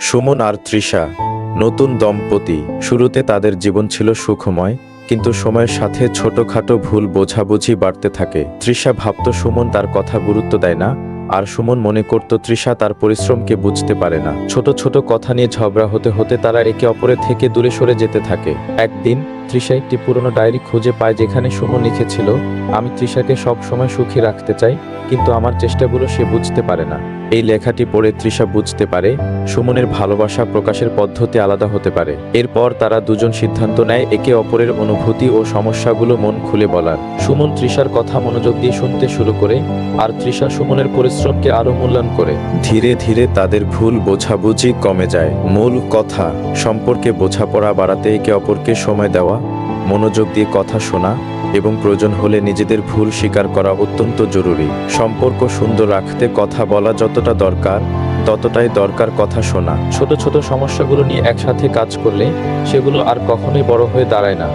সুমন আর তৃষা, নতুন দম্পতি, শুরুতে তাদের জীবন ছিল সুখময়, কিন্তু সময়ের সাথে ছোটখাটো ভুল বোঝাবুঝি বাড়তে থাকে। তৃষা ভাবত সুমন তার কথা গুরুত্ব দেয় না, আর সুমন মনে করত তৃষা তার পরিশ্রমকে বুঝতে পারে না। ছোট ছোট কথা নিয়ে ঝগড়া হতে হতে তারা একে অপরের থেকে দূরে সরে যেতে থাকে। একদিন তৃষা একটি পুরনো ডায়েরি খুঁজে পায় যেখানে সুমন লিখেছিল, আমি তৃষাকে সব সময় সুখী রাখতে চাই, কিন্তু আমার চেষ্টাগুলো সে বুঝতে পারে না। এই লেখাটি পড়ে তৃষা বুঝতে পারে, সুমনের ভালোবাসা প্রকাশের পদ্ধতি আলাদা হতে পারে। এরপর তারা দুজন সিদ্ধান্ত নেয় একে অপরের অনুভূতি ও সমস্যাগুলো মন খুলে বলার। সুমন তৃষার কথা মনোযোগ দিয়ে শুনতে শুরু করে, আর তৃষা সুমনের পরিশ্রমকে আরও মূল্যায়ন করে। ধীরে ধীরে তাদের ভুল বোঝাবুঝি কমে যায়। মূল কথা, সম্পর্কে বোঝাপড়া বাড়াতে একে অপরকে সময় দেওয়া মনোযোগ দিয়ে কথা শোনা এবং প্রয়োজন হলে নিজেদের ভুল স্বীকার করা অত্যন্ত জরুরি। সম্পর্ক সুন্দর রাখতে কথা বলা যতটা দরকার, ততটাই দরকার কথা শোনা। ছোট ছোট সমস্যাগুলো নিয়ে একসাথে কাজ করলে সেগুলো আর কখনোই বড় হয়ে দাঁড়ায় না।